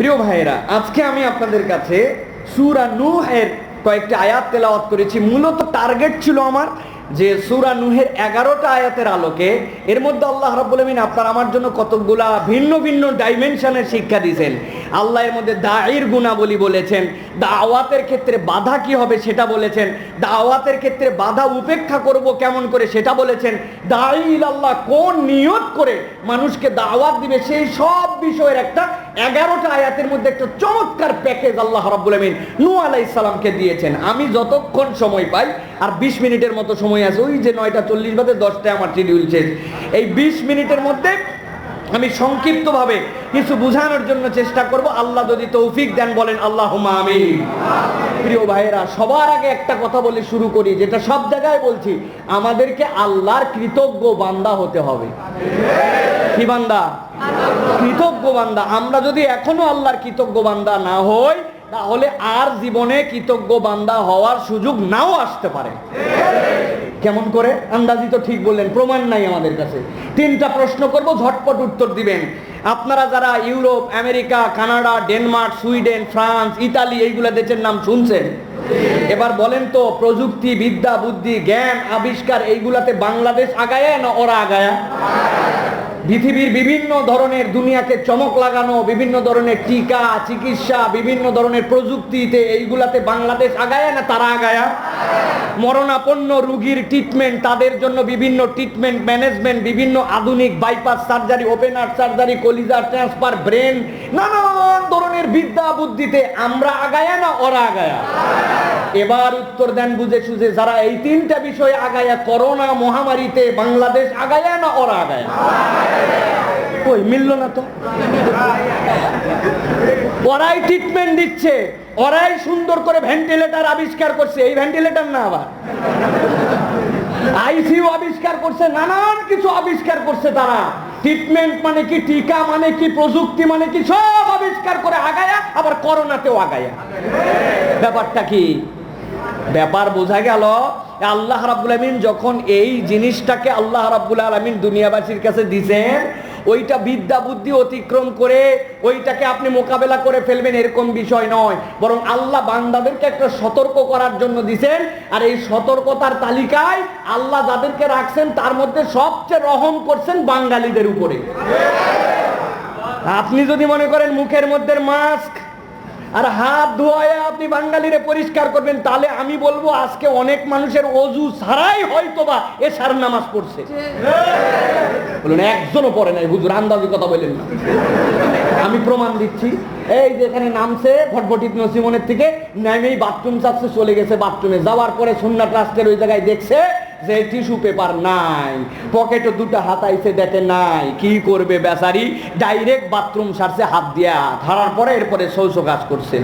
প্রিয় ভাইয়েরা, আজকে আমি আপনাদের কাছে সুরা নূহের কয়েকটি আয়াত তেলাওয়াত করেছি। মূলত টার্গেট ছিল আমার যে সুরা নুহের এগারোটা আয়াতের আলোকে এর মধ্যে আল্লাহ রাব্বুল আমিন আপনার আমার জন্য কতগুলা ভিন্ন ভিন্ন ডাইমেনশনের শিক্ষা দিয়েছেন। আল্লাহ এর মধ্যে দায়ের গুণাবলী বলেছেন, দাওয়াতের ক্ষেত্রে বাধা কি হবে সেটা বলেছেন, দাওয়াতের ক্ষেত্রে বাধা উপেক্ষা করব কেমন করে সেটা বলেছেন দাইল আল্লাহ কোন নিয়ত করে মানুষকে দাওয়াত দিবে সেই সব বিষয়ের একটা এগারোটা আয়াতের মধ্যে একটা চমৎকার প্যাকেজ আল্লাহ রাব্বুল আমিন নূহ আলাইহিস সালামকে দিয়েছেন। আমি যতক্ষণ সময় পাই, আর বিশ মিনিটের মতো সময় আছে, ওই যে নয়টা চল্লিশ বাদে দশটায় আমার শিডিউল শেষ। এই বিশ মিনিটের মধ্যে আমি সংক্ষিপ্তভাবে কিছু বোঝানোর জন্য চেষ্টা করব। আল্লাহ যদি তৌফিক দেন বলেন আল্লাহ আমি প্রিয় ভাইয়েরা, সবার আগে একটা কথা বলে শুরু করি, যেটা সব জায়গায় বলছি, আমাদেরকে আল্লাহর কৃতজ্ঞ বান্দা হতে হবে। কি বান্দা, কৃতজ্ঞ বান্দা। আমরা যদি এখনও আল্লাহর কৃতজ্ঞ বান্দা না হই, তাহলে আর জীবনে কৃতজ্ঞ বান্দা হওয়ার সুযোগ নাও আসতে পারে। কেমন করে? আন্দাজি তো ঠিক বললেন, প্রমাণ নাই আমাদের কাছে। তিনটা প্রশ্ন করব, ঝটপট উত্তর দিবেন। আপনারা যারা Europe, America, Canada, Denmark, Sweden, France, Italy, এইগুলা দেশের নাম শুনছেন? এবার বলেন তো, প্রযুক্তি, বিদ্যা, বুদ্ধি, জ্ঞান, আবিষ্কার, এইগুলাতে বাংলাদেশ আগায় না ওরা আগায়া? পৃথিবীর বিভিন্ন ধরনের দুনিয়াকে চমক লাগানো, বিভিন্ন ধরনের টিকা, চিকিৎসা, বিভিন্ন ধরনের প্রযুক্তিতে এইগুলাতে বাংলাদেশ আগায়া না তারা আগায়া? মরণাপন্ন রুগীর ট্রিটমেন্ট তাদের জন্য বিভিন্ন ট্রিটমেন্ট ম্যানেজমেন্ট বিভিন্ন আধুনিক bypass surgery open heart surgery কলিজার ট্রান্সফার ব্রেন নানান ধরনের বিদ্যা বুদ্ধিতে আমরা আগায়া না ওরা আগায়া? এবার উত্তর দেন বুঝে সুঝে যারা এই তিনটা বিষয়ে আগায়া, করোনা মহামারীতে বাংলাদেশ আগায়া না ওরা আগায়া? কই, মিললো না তো? ওরাই ট্রিটমেন্ট দিচ্ছে, ওরাই সুন্দর করে ভেন্টিলেটর আবিষ্কার করছে। এই ভেন্টিলেটর না আবার? আইসিইউ আবিষ্কার করছে, নানান কিছু আবিষ্কার করছে তারা। ট্রিটমেন্ট মানে কি, টিকা মানে কি, প্রযুক্তি মানে কি, সব আবিষ্কার করে আগায়া, আবার করোনাতেও আগায়া। ব্যাপারটা কি? ব্যাপার বোঝা গেল আল্লাহ রাবুল আলমিন যখন এই জিনিসটাকে আল্লাহ রাবুল আলমিন দুনিয়াবাসীর কাছে দিছেন ওইটা বিদ্যা বুদ্ধি অতিক্রম করে ওইটাকে আপনি মোকাবেলা করে ফেলবেন এরকম বিষয় নয়। বরং আল্লাহ বান্দাদেরকে একটা সতর্ক করার জন্য দিছেন। আর এই সতর্কতার তালিকায় আল্লাহ যাদেরকে রাখছেন, তার মধ্যে সবচেয়ে রহম করছেন বাঙালিদের উপরে। আপনি যদি মনে করেন মুখের মধ্যে মাস্ক আর হাত ধোয়া আপনি বাঙালিরে পরিষ্কার করবেন, তাহলে আমি বলব আজকে অনেক মানুষের অজু ছাড়াই হয়তো বা এ সার নামাজ পড়ছে। বলুন, একজনও পড়ে নাই, হুজুর আন্দাজি কথা বললেন না। আমি প্রমাণ দিচ্ছি, এই যেখানে নামছে ভটভটিত নসিমনের থেকে, নেমেই বাথরুম চাপছে, চলে গেছে বাথরুমে। যাওয়ার পরে সুন্না ট্রাস্টের ওই জায়গায় দেখছে যে টিস্যু পেপার নাই পকেটে দুটা হাত আইছে দেখে নাই, কি করবে বেচারি? ডাইরেক্ট বাথরুম সারছে, হাত দিয়া, ধরার পরে এরপরে শৌচ কাজ করছে।